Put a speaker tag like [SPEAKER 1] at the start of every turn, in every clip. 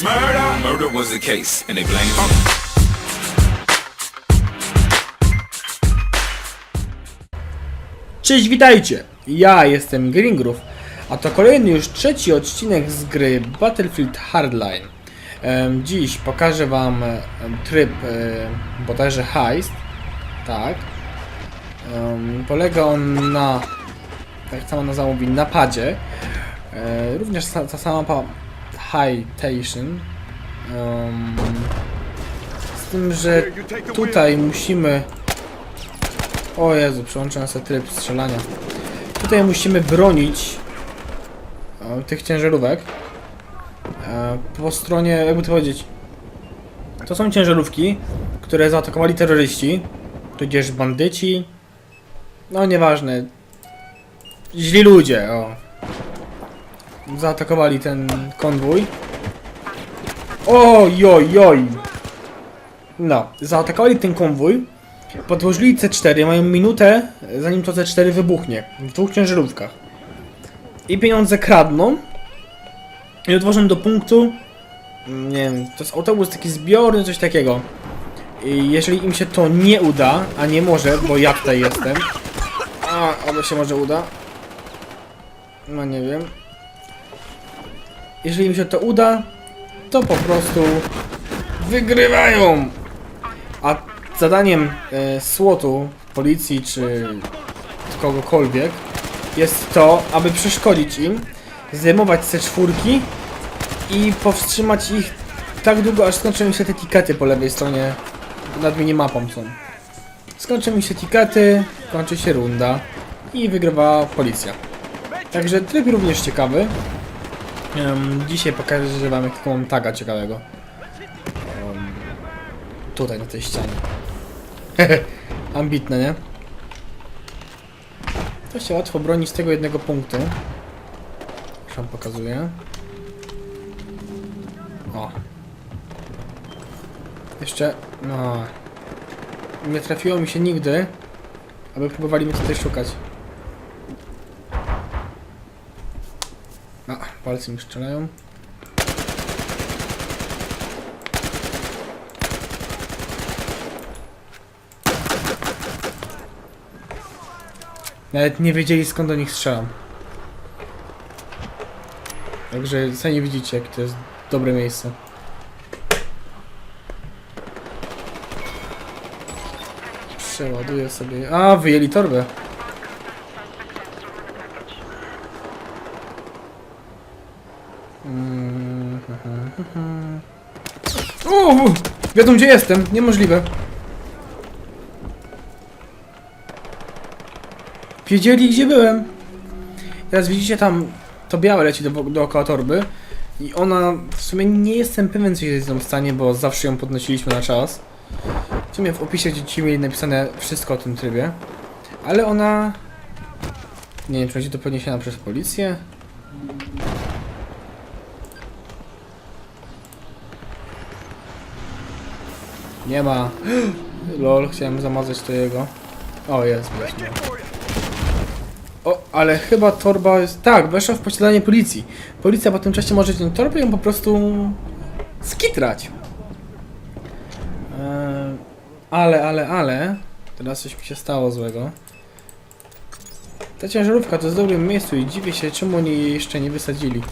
[SPEAKER 1] it's murder. Murder was the case, and they.
[SPEAKER 2] Cześć, witajcie! Ja jestem Gringrów, a to kolejny już trzeci odcinek z gry Battlefield Hardline. Dziś pokażę wam tryb bodajże heist, tak. Polega on na, jak sama nazwa mówi, napadzie. E, Również ta, sama Hightation. Em, Z tym, że tutaj musimy o Jezu, przełączyłem sobie tryb strzelania. Tutaj musimy bronić e, tych ciężarówek. E, po stronie, jakby to powiedzieć, to są ciężarówki, które zaatakowali terroryści, tudzież bandyci. No nieważne. Źli ludzie, o. Zaatakowali ten konwój. Oj, oj. No, zaatakowali ten konwój. Podłożyli C4, mają minutę, zanim to C4 wybuchnie. W dwóch ciężarówkach. I pieniądze kradną. I odwożą do punktu. mm, Nie wiem, to jest autobus taki zbiorny, coś takiego. I jeżeli im się to nie uda, a nie może, bo ja tutaj jestem. A, albo się może uda. No nie wiem. Jeżeli im się to uda, to po prostu wygrywają. A zadaniem e, SWAT-u, policji czy kogokolwiek jest to, aby przeszkodzić im, zdejmować C4 i powstrzymać ich tak długo, aż skończą mi się te tikety po lewej stronie nad minimapą są. Skończą mi się tikety, kończy się runda i wygrywa policja. Także tryb również ciekawy. Em, dzisiaj pokażę wam jakiego mam taga ciekawego. Em, tutaj na tej ścianie. Ambitne, nie? To się łatwo broni z tego jednego punktu. Już wam pokazuję. O. Jeszcze, no. Nie trafiło mi się nigdy, aby próbowali mnie tutaj szukać. A, palce mi strzelają. Nawet nie wiedzieli skąd do nich strzelam. Także sami widzicie, jak to jest dobre miejsce. Przeładuję sobie. A, wyjęli torbę. Uuu, wiedzą gdzie jestem, niemożliwe. Wiedzieli gdzie byłem. Teraz widzicie tam to białe leci do, dookoła torby. I ona, w sumie nie jestem pewien co jest z nią w stanie, bo zawsze ją podnosiliśmy na czas. W sumie w opisie dzieci mieli napisane wszystko o tym trybie. Ale ona... Nie wiem, czy będzie to podniesiona przez policję? Nie ma. Lol, chciałem zamazać to jego. O, jest właśnie. O, ale chyba torba jest... Tak, weszła w posiadanie policji. Policja po tym czasie może tę torbę ją po prostu... skitrać. Eee, ale, ale, ale... Teraz coś mi się stało złego. Ta ciężarówka to jest w dobrym miejscu i dziwię się, czemu oni jej jeszcze nie wysadzili.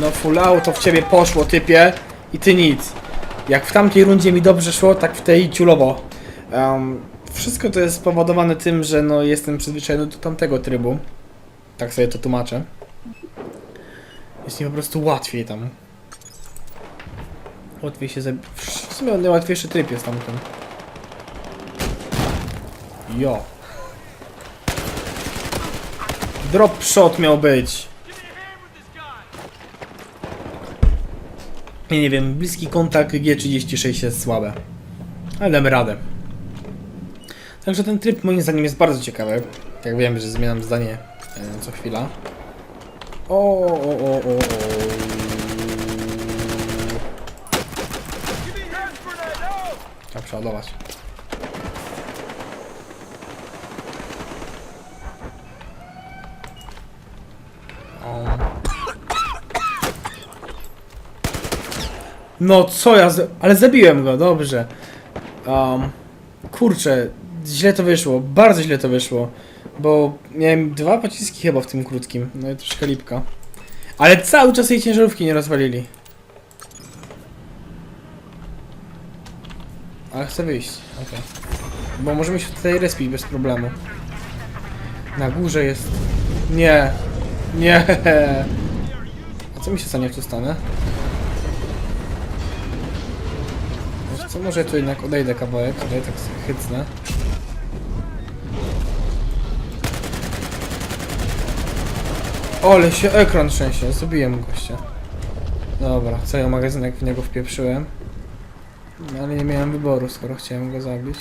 [SPEAKER 2] No full auto w ciebie poszło, typie. I ty nic. Jak w tamtej rundzie mi dobrze szło, tak w tej ciulowo. Em, wszystko to jest spowodowane tym, że no jestem przyzwyczajony do tamtego trybu. Tak sobie to tłumaczę. Jest mi po prostu łatwiej tam. Łatwiej się zabi... W sumie najłatwiejszy tryb jest tamten. Jo. Drop shot miał być. Nie, wiem, bliski kontakt G36 jest słabe. Ale damy radę. Także ten tryb moim zdaniem jest bardzo ciekawy. Jak wiem, że zmieniam zdanie e, co chwila. O, o, o, o, o. Trzeba. No co ja... Z... Ale zabiłem go, dobrze. Um, kurczę, źle to wyszło, bardzo źle to wyszło. Bo miałem dwa pociski chyba w tym krótkim, no i troszkę lipka. Ale cały czas jej ciężarówki nie rozwalili. Ale chcę wyjść, okej. Bo możemy się tutaj respić bez problemu. Na górze jest... Nie. Nie. A co mi się stanie, jak tu stanę? Co, może tu jednak odejdę kawałek, tutaj tak chycnę. Ole się ekran trzęsie, zabiłem gościa. Dobra, cały magazynek w niego wpieprzyłem. No, ale nie miałem wyboru, skoro chciałem go zabić.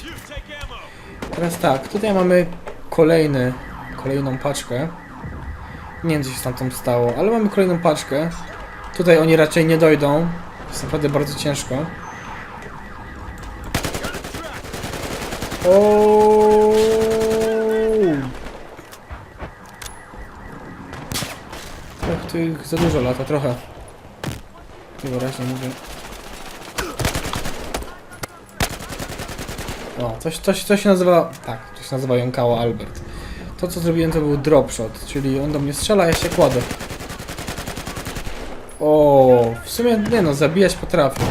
[SPEAKER 2] Teraz tak, tutaj mamy kolejny, kolejną paczkę. Nie wiem, co się tamtą stało, ale mamy kolejną paczkę. Tutaj oni raczej nie dojdą. Jest naprawdę bardzo ciężko. Ooo! Ach, tu ich za dużo lata, trochę. Tu wyraźnie mówię. O, coś, coś, coś się nazywa... Tak, to się nazywa jąkało Albert. To, co zrobiłem, to był drop shot, czyli on do mnie strzela, ja się kładę. O, w sumie, nie no, zabijać potrafię.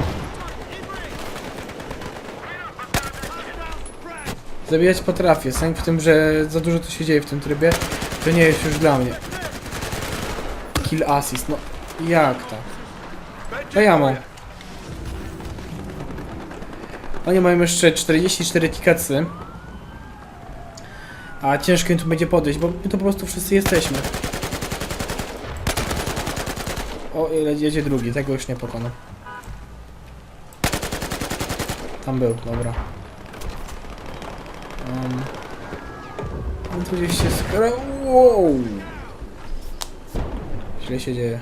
[SPEAKER 2] Zabijać potrafię, sęk w tym, że za dużo tu się dzieje w tym trybie, to nie jest już dla mnie. Kill assist, no jak tak? Ja mam. Oni mają jeszcze 44 tiketsy. A ciężko im tu będzie podejść, bo my to po prostu wszyscy jesteśmy. O, jedzie drugi, tego już nie pokonam. Tam był, dobra. Um, on tu gdzieś się skra... Wow! Źle się dzieje.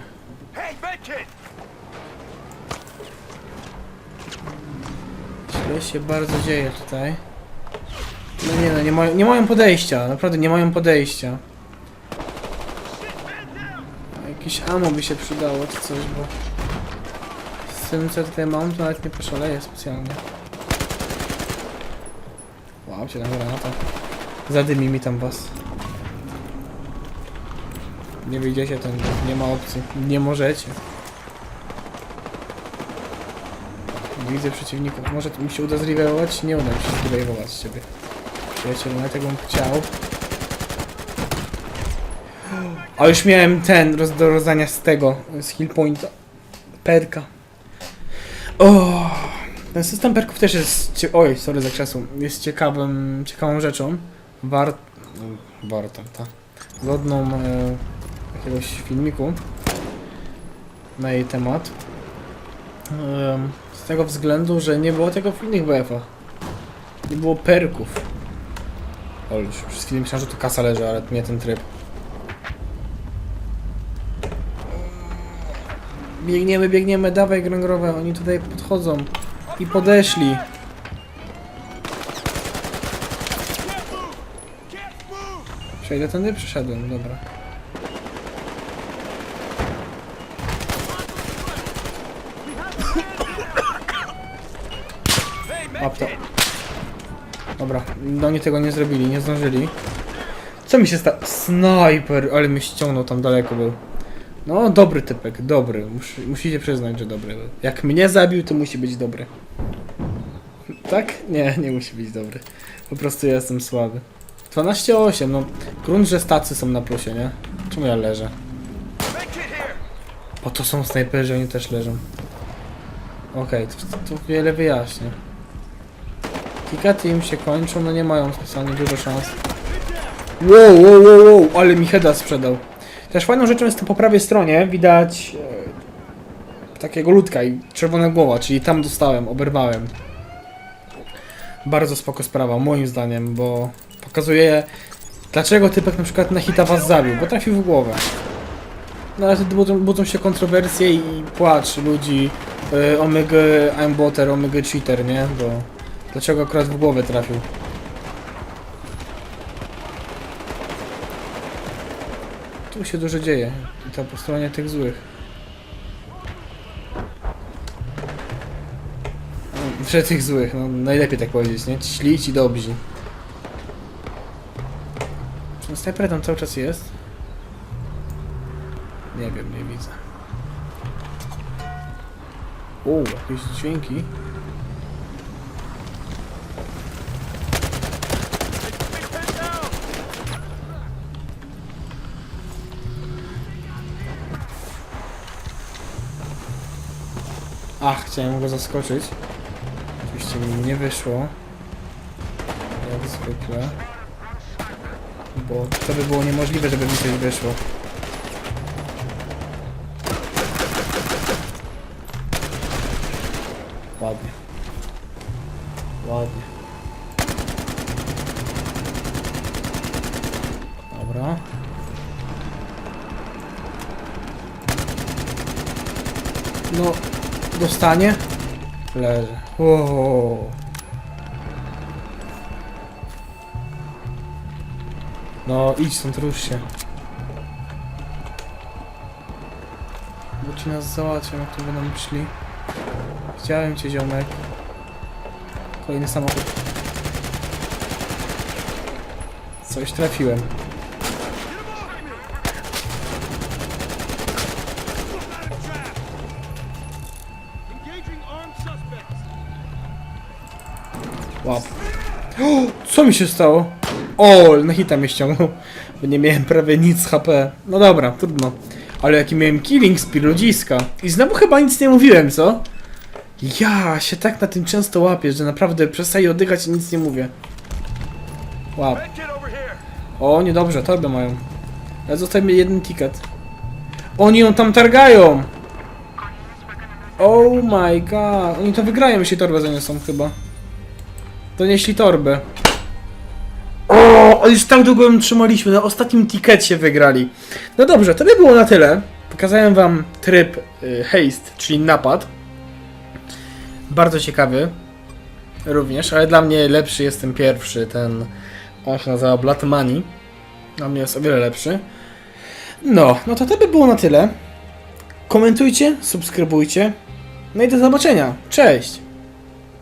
[SPEAKER 2] Źle się bardzo dzieje tutaj. No nie no, nie mają, nie mają podejścia, naprawdę nie mają podejścia. Jakieś ammo by się przydało czy coś, bo... Z tym co tutaj mam, to nawet nie poszaleję specjalnie. Cię tam granata. Zadymi mi tam was. Nie wyjdziecie ten, nie ma opcji. Nie możecie. Widzę przeciwników. Może mi się uda zrewagować? Nie uda mi się zrewagować z ciebie. Przyjacielu, na tego bym chciał. A już miałem ten roz, do rozdania z tego, z heal pointa. Perka. O, ten system perków też jest. Oj, sorry za krzesło. Jest ciekawym, ciekawą rzeczą. Wart. Warto, tak. Godną e, jakiegoś filmiku na jej temat. Em, z tego względu, że nie było tego w innych BF-ach. Nie było perków. O, już przez chwilę myślałem, że tu kasa leży, ale nie ten tryb. Biegniemy, biegniemy, dawaj gręgrowe, oni tutaj podchodzą. I podeszli. Przejdę tędy? Przyszedłem, dobra. Łap to. Dobra, no oni tego nie zrobili, nie zdążyli. Co mi się stało? Snajper, ale mnie ściągnął tam daleko był. No, dobry typek, dobry. Mus, musicie przyznać, że dobry. Jak mnie zabił, to musi być dobry. Tak? Nie, nie musi być dobry. Po prostu ja jestem słaby. 12-8, no. Grunt, że stacy są na plusie, nie? Czemu ja leżę? Po to są snajperzy, oni też leżą. Okej, to, to wiele wyjaśnia. Tikety im się kończą, no nie mają specjalnie dużo szans. Wow, wow, wow, wow, ale mi Heda sprzedał. Też fajną rzeczą jest to po prawej stronie, widać e, takiego ludka i czerwona głowa, czyli tam dostałem, oberwałem. Bardzo spoko sprawa, moim zdaniem, bo pokazuje dlaczego typek na przykład na hita was zabił, bo trafił w głowę. No ale wtedy budzą, budzą się kontrowersje i płacz ludzi y, omega I'm boter, omega cheater, nie? Bo dlaczego akurat w głowę trafił? Tu się dużo dzieje. I to po stronie tych złych. Zawsze tych złych, no najlepiej tak powiedzieć, nie? Śli i dobrzy. Czy snajper tam cały czas jest? Nie wiem, nie widzę. O, jakieś dźwięki. Ach, chciałem go zaskoczyć. Oczywiście mi nie wyszło. Jak zwykle. Bo to by było niemożliwe, żeby mi coś wyszło. Ładnie. Ładnie. Dobra. No, dostanie? Leży. Wow. No, idź stąd, rusz się. Bo ci nas załatwią, jak tu będą szli. Widziałem cię, ziomek. Kolejny samochód. Coś trafiłem. Łap. Co mi się stało? O, na hita mnie ściągnął. Bo nie miałem prawie nic HP. No dobra, trudno. Ale jaki miałem killing speed ludziska. I znowu chyba nic nie mówiłem, co? Ja się tak na tym często łapię, że naprawdę przestaję oddychać i nic nie mówię. Łap. O, niedobrze, torbę mają. Ale zostaje mi jeden ticket. Oni ją tam targają! Oh my god. Oni to wygrają, jeśli torbę zaniosą chyba. Donieśli torbę. O, już tak długo ją trzymaliśmy, na ostatnim tikecie wygrali. No dobrze, to by było na tyle. Pokazałem wam tryb y, haste, czyli napad. Bardzo ciekawy. Również, ale dla mnie lepszy jest ten pierwszy, ten... On się nazywa Blood Money. Dla mnie jest o wiele lepszy. No, no to to by było na tyle. Komentujcie, subskrybujcie. No i do zobaczenia. Cześć!